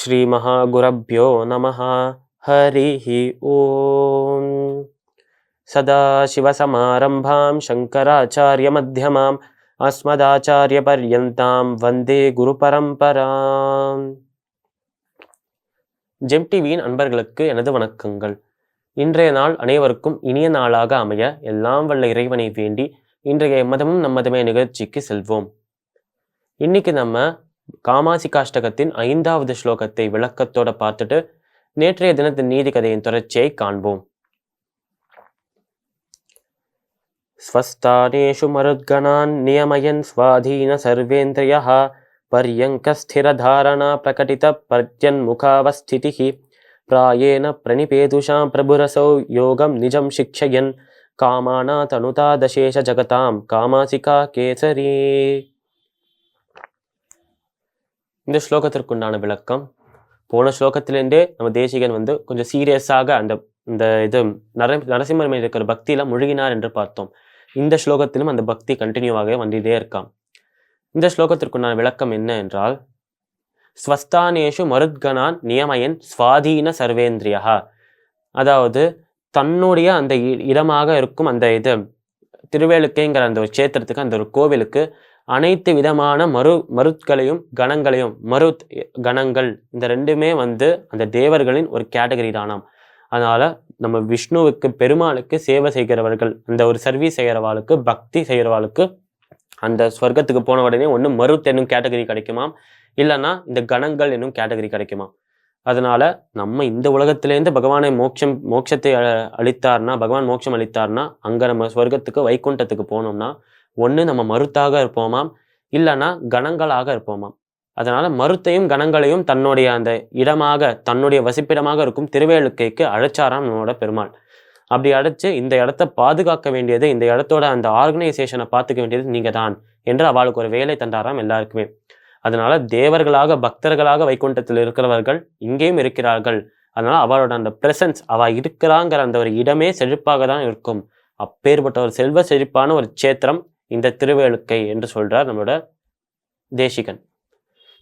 श्रीमहागुरभ्यो नमः हरिः ॐ सदाशिवसमारम्भां शङ्कराचार्यमध्यमाम् अस्मदाचार्यपर्यन्तां வந்தே குருபரம்பராம் ஜெம் டிவியின் அன்பர்களுக்கு எனது வணக்கங்கள் இன்றைய நாள் அனைவருக்கும் இனிய நாளாக அமைய எல்லாம் வல்ல இறைவனை வேண்டி இன்றைய மதமும் நம்மதமே நிகழ்ச்சிக்கு செல்வோம் இன்னைக்கு நம்ம காமாசிகாஷ்டகத்தின் ஐந்தாவது ஸ்லோகத்தை விளக்கத்தோட பார்த்துட்டு நேற்றைய தினத்தின் நீதி கதையின் தொடர்ச்சியை காண்போம். ஸ்வஸ்தானேஷு மருத்கணான் நியமயன் ஸ்வாதீன சர்வேந்திரியா பர்யங்கஸ்திரதாரணா பிரகடித பர்ஜன்முகாவஸ்திதிஹி பிராயேன பிரணிபேதுஷாம் பிரபுரசௌ யோகம் நிஜம் சிக்ஷயன். காமானா தனுதா தசேஷ ஜகதாம் காமாசிகா கேசரீ. இந்த ஸ்லோகத்திற்குண்டான விளக்கம். போன ஸ்லோகத்திலேருந்தே நம்ம தேசிகன் வந்து கொஞ்சம் சீரியஸாக அந்த இந்த இது நர நரசிம்மர் மீது இருக்கிற பக்தியில முழுகினார் என்று பார்த்தோம். இந்த ஸ்லோகத்திலும் அந்த பக்தி கண்டினியூவாகவே வந்துட்டே இருக்கான் இந்த ஸ்லோகத்திற்குண்டான விளக்கம் என்ன என்றால் ஸ்வஸ்தானேஷு மருத்கனான் நியமயன் ஸ்வாதீன சர்வேந்திரியா. அதாவது தன்னுடைய அந்த இடமாக இருக்கும் அந்த இது திருவேலுக்கேங்கிற அந்த ஒரு சேத்திரத்துக்கு அந்த ஒரு கோவிலுக்கு அனைத்து விதமான மரு மருத்களையும் கணங்களையும் மருத் கணங்கள் இந்த ரெண்டுமே வந்து அந்த தேவர்களின் ஒரு கேட்டகரி தானாம். அதனால நம்ம விஷ்ணுவுக்கு பெருமாளுக்கு சேவை செய்கிறவர்கள் அந்த ஒரு சர்வீஸ் செய்கிறவாளுக்கு பக்தி செய்கிறவாளுக்கு அந்த ஸ்வர்க்கத்துக்கு போன உடனே ஒன்று மருத் என்னும் கேட்டகரி கிடைக்குமாம். இல்லைன்னா இந்த கணங்கள் என்னும் கேட்டகரி கிடைக்குமா அதனால நம்ம இந்த உலகத்திலேருந்து பகவானை மோட்சம் மோட்சத்தை அ- அளித்தார்னா பகவான் மோட்சம் அளித்தார்னா அங்க நம்ம ஸ்வர்க்கத்துக்கு வைகுண்டத்துக்கு போனோம்னா ஒன்று நம்ம மறுத்தாக இருப்போமாம் இல்லைன்னா கணங்களாக இருப்போமாம். அதனால் மருத்தையும் கணங்களையும் தன்னுடைய அந்த இடமாக தன்னுடைய வசிப்பிடமாக இருக்கும் திருவேலுக்கைக்கு அழைச்சாராம் நம்மளோட பெருமாள். அப்படி அழைச்சு இந்த இடத்த பாதுகாக்க வேண்டியது இந்த இடத்தோட அந்த ஆர்கனைசேஷனை பார்த்துக்க வேண்டியது நீங்கள் தான் என்று அவளுக்கு ஒரு வேலை தந்தாராம் எல்லாருக்குமே. அதனால தேவர்களாக பக்தர்களாக வைகுண்டத்தில் இருக்கிறவர்கள் இங்கேயும் இருக்கிறார்கள். அதனால அவளோட அந்த பிரசன்ஸ் அவ இருக்கிறாங்கிற அந்த ஒரு இடமே செழிப்பாக தான் இருக்கும். அப்பேற்பட்ட ஒரு செல்வ செழிப்பான ஒரு சேத்திரம் இந்த திருவேலுக்கை என்று சொல்றார் நம்மளோட தேசிகன்.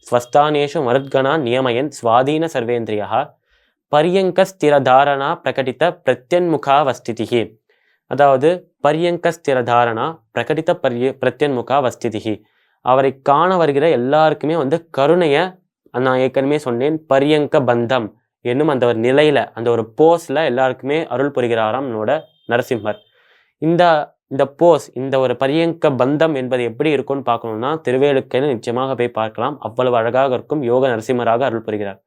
ஸ்வஸ்தானேஷு மருத்கணா நியமயன் சுவாதீன சர்வேந்திரியா பரியங்க ஸ்திரதாரணா பிரத்யன்முகா பிரத்யன்முகாவஸ்திதிகி அதாவது பரியங்க ஸ்திரதாரணா பிரகடித பரிய பிரத்யன்முகாவஸ்திதிகி அவரை காண வருகிற எல்லாருக்குமே வந்து கருணைய நான் ஏற்கனவே சொன்னேன் பரியங்க பந்தம் என்னும் அந்த ஒரு நிலையில அந்த ஒரு போஸ்ல எல்லாருக்குமே அருள் புரிகிறாராம் என்னோட நரசிம்மர். இந்த இந்த போஸ் இந்த ஒரு பரியங்க பந்தம் என்பது எப்படி இருக்கும்னு பார்க்கணும்னா திருவேலுக்கேன்னு நிச்சயமாக போய் பார்க்கலாம். அவ்வளவு அழகாக இருக்கும். யோக நரசிம்மராக அருள் புரிகிறார்.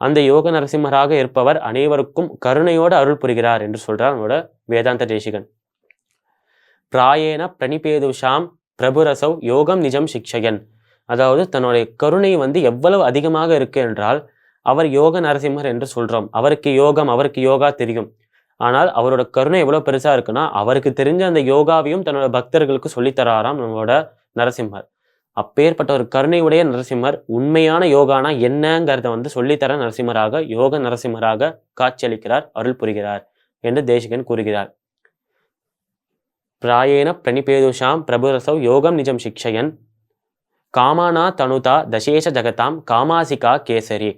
அந்த யோக நரசிம்மராக இருப்பவர் அனைவருக்கும் கருணையோடு அருள் புரிகிறார் என்று சொல்றார் நம்மளோட வேதாந்த தேசிகன். பிராயேன பிரணிபேதுஷாம் பிரபுரசௌ யோகம் நிஜம் சிக்ஷயன். அதாவது தன்னுடைய கருணை வந்து எவ்வளவு அதிகமாக இருக்கு என்றால் அவர் யோக நரசிம்மர் என்று சொல்றோம். அவருக்கு யோகம் அவருக்கு யோகா தெரியும். ஆனால் அவரோட கருணை எவ்வளோ பெருசாக இருக்குன்னா அவருக்கு தெரிஞ்ச அந்த யோகாவையும் தன்னோட பக்தர்களுக்கு சொல்லித் தராராம் நம்மளோட நரசிம்மர். அப்பேற்பட்ட ஒரு கருணையுடைய நரசிம்மர் உண்மையான யோகானா என்னங்கிறத வந்து சொல்லித்தர நரசிம்மராக யோக நரசிம்மராக காட்சியளிக்கிறார் அருள் புரிகிறார் என்று தேசிகன் கூறுகிறார். பிராயேன பிரணிபேதுஷாம் பிரபுரசௌ யோகம் நிஜம் சிக்ஷயன். காமானா தனுதா தசேஷ ஜகதாம் காமாசிகா கேசரி.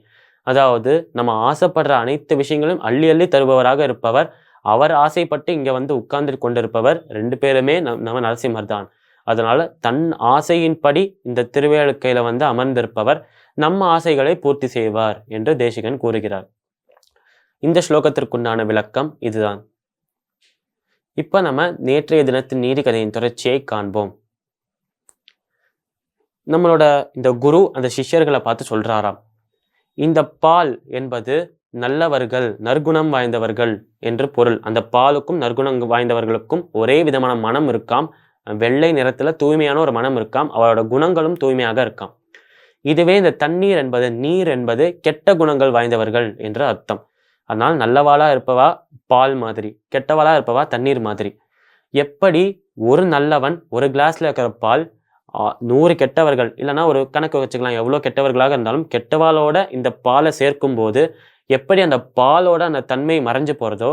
அதாவது நம்ம ஆசைப்படுற அனைத்து விஷயங்களும் அள்ளி அள்ளி தருபவராக இருப்பவர். அவர் ஆசைப்பட்டு இங்கே வந்து உட்கார்ந்து கொண்டிருப்பவர் ரெண்டு பேருமே நம் நம்ம நரசிம்மர் தான் அதனால் தன் ஆசையின்படி இந்த திருவேலுக்கையில் வந்து அமர்ந்திருப்பவர் நம்ம ஆசைகளை பூர்த்தி செய்வார் என்று தேசிகன் கூறுகிறார். இந்த ஸ்லோகத்திற்குண்டான விளக்கம் இதுதான். இப்போ நம்ம நேற்றைய தினத்தின் நீதிக்கதையின் தொடர்ச்சியை காண்போம். நம்மளோட இந்த குரு அந்த சிஷ்யர்களை பார்த்து சொல்றாராம். இந்த பால் என்பது நல்லவர்கள் நற்குணம் வாய்ந்தவர்கள் என்று பொருள். அந்த பாலுக்கும் நற்குணம் வாய்ந்தவர்களுக்கும் ஒரே விதமான மனம் இருக்காம். வெள்ளை நிறத்துல தூய்மையான ஒரு மனம் இருக்காம். அவரோட குணங்களும் தூய்மையாக இருக்காம். இதுவே இந்த தண்ணீர் என்பது நீர் என்பது கெட்ட குணங்கள் வாய்ந்தவர்கள் என்று அர்த்தம். அதனால் நல்லவாளா இருப்பவா பால் மாதிரி கெட்டவாளா இருப்பவா தண்ணீர் மாதிரி. எப்படி ஒரு நல்லவன் ஒரு கிளாஸ்ல இருக்கிற பால் நூறு கெட்டவர்கள் இல்லைன்னா ஒரு கணக்கு வச்சுக்கலாம் எவ்வளோ கெட்டவர்களாக இருந்தாலும் கெட்டவாளோட இந்த பாலை சேர்க்கும் போது எப்படி அந்த பாலோட அந்த தன்மை மறைஞ்சு போகிறதோ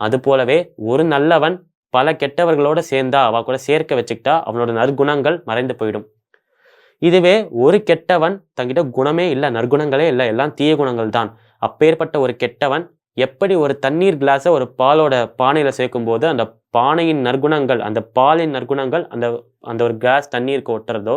அது போலவே ஒரு நல்லவன் பல கெட்டவர்களோட சேர்ந்தா அவ கூட சேர்க்க வச்சுக்கிட்டா அவனோட நற்குணங்கள் மறைந்து போயிடும். இதுவே ஒரு கெட்டவன் தங்கிட்ட குணமே இல்லை நற்குணங்களே இல்லை எல்லாம் தீய குணங்கள் தான் அப்பேற்பட்ட ஒரு கெட்டவன் எப்படி ஒரு தண்ணீர் கிளாஸை ஒரு பாலோட பானையில் சேர்க்கும்போது அந்த பானையின் நற்குணங்கள் அந்த பாலின் நற்குணங்கள் அந்த அந்த ஒரு கிளாஸ் தண்ணீருக்கு ஒட்டுறதோ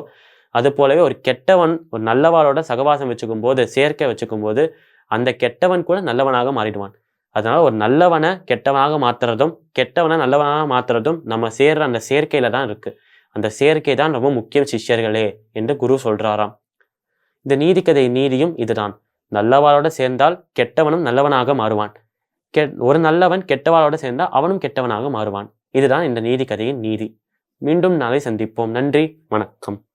அது போலவே ஒரு கெட்டவன் ஒரு நல்லவாளோட சகவாசம் வச்சுக்கும் போது சேர்க்கை வச்சுக்கும் போது அந்த கெட்டவன் கூட நல்லவனாக மாறிடுவான். அதனால் ஒரு நல்லவனை கெட்டவனாக மாற்றுறதும் கெட்டவனை நல்லவனாக மாற்றுறதும் நம்ம சேர்ற அந்த செயற்கையில் தான் இருக்குது அந்த சேர்க்கை தான் ரொம்ப முக்கியம் சிஷ்யர்களே என்று குரு சொல்கிறாராம் இந்த நீதிக்கதை நீதியும் இதுதான். நல்லவாளோட சேர்ந்தால் கெட்டவனும் நல்லவனாக மாறுவான். கெ ஒரு நல்லவன் கெட்டவாளோட சேர்ந்தால் அவனும் கெட்டவனாக மாறுவான். இதுதான் இந்த நீதி கதையின் நீதி. மீண்டும் நாளை சந்திப்போம். நன்றி வணக்கம்.